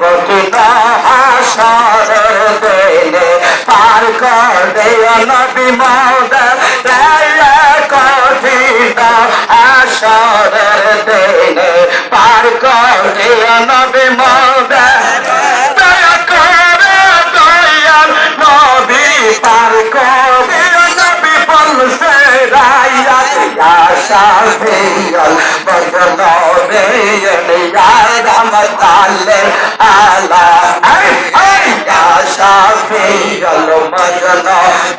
কঠিন হাসরের দিনে পার করে নবী মৌদা কঠিন হাসরের শাফিয়াল বদন বেয়াল রহমতাল্লিল আলা। আই আই ইয়া শাফিয়াল বদন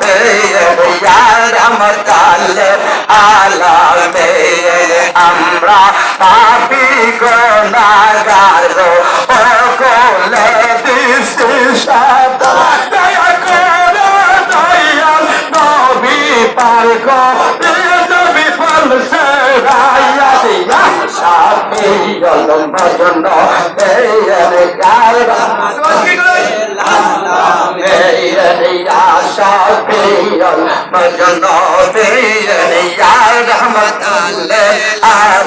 বেয়াল রহমতাল্লিল আলা। আমরা পাপি গুনাহগার ও কোলে দিছি সাদা। দয়া করে দয়াল নবী পার করে নবী বলছে রাইয়া দিয়া শাফিয়াল বদন বেয়াল সুন্দর নাম তো আর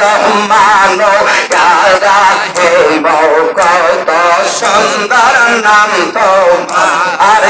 রহমান হে কত সুন্দর নাম তোমার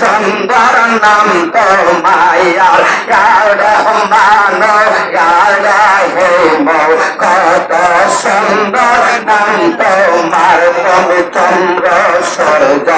সুন্দর নাম তো মায়ার রহমান কত সুন্দর নাম তোমার তুমি চন্দ্র সূর্য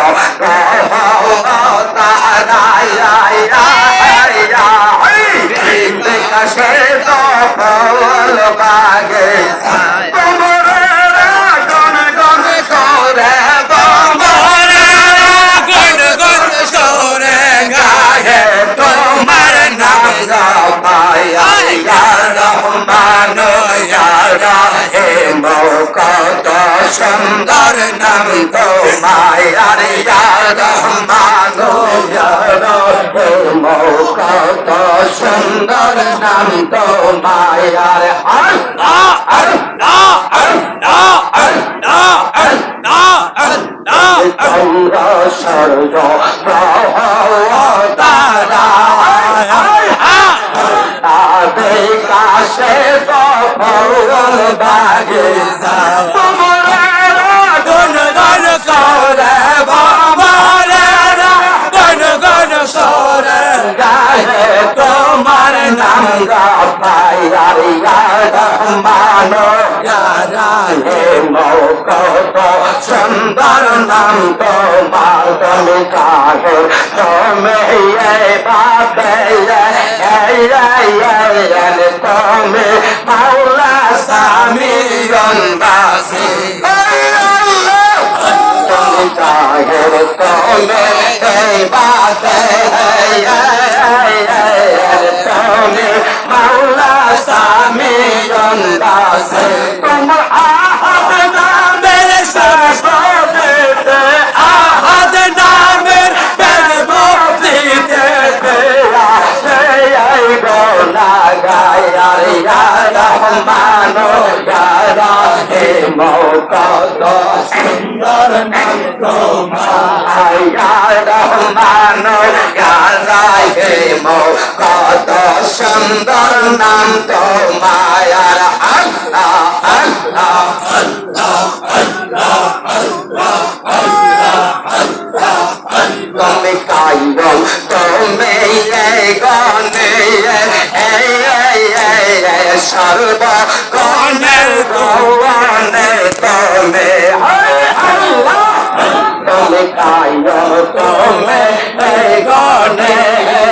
সুন্দর নাম গো মায়ার রহমান কত সুন্দর নাম তো মায়ার আল্লাহ আল্লাহ আল্লাহ আল্লাহ চন্দ্র সূর্য তারা তাদের কাছে তো ফল বাগে গায়ার মানো হে মৌকত সুন্দর নাম তো তুমি কাহে তুমি বাপে তুমি মাওলা গন্দাসী তোমার আহাত নামের শাসনেতে আহাত নামের বেদ মুক্তিতে দেয়া সেই গোনা গায়ার ইয়ার রহমান ইয়ার রহিম কত সুন্দর নাম তোমার ইয়ার রহমান ইয়ার রহিম কত সুন্দর নাম তোমার আল্লাহ আল্লাহ তুমি কাইরম তুমি গনে সর্ব গণের গনে তুমি তুমি কাইরম তুমি গনে সর্ব গনে গনে তোমার সালাম নামের শোষণিয়া সালাম নামের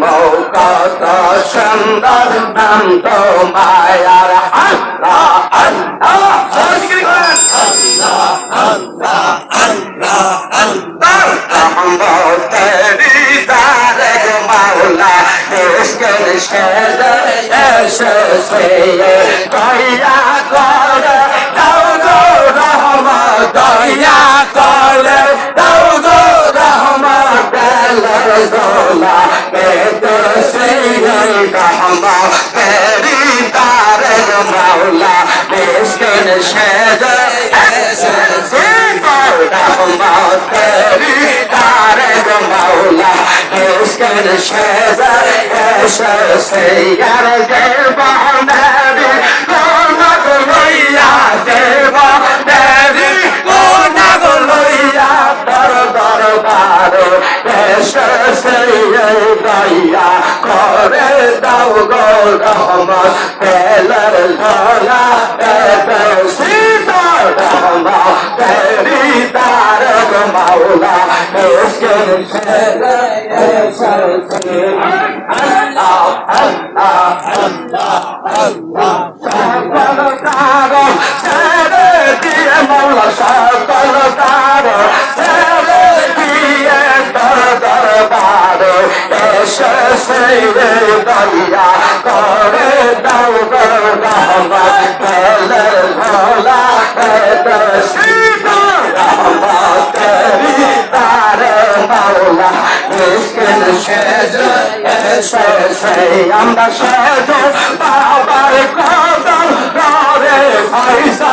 মৌকত সুন্দর নাম তো মায়ার আল্লাহ আল্লাহ আল্লাহ আল্লাহ আল্লাহ তেরি দারগ মাওলা সে কয়া করে रहमा तेरी तार मौला मुस्किन शेद रहमा तेरी तार मौला मुस्किन शेद से यार देवा मेरी रौनक लोहिया देवा मेरी रौनक लोहिया दर दरबार से রহমত পেলার ধরা সীতার রহমত তেরি তারক মাওলা ইসকে ছেড়ে এসেছে আল্লাহ আল্লাহ সকল তারক আমরা সেজ বাবার কদম করে ফাইসা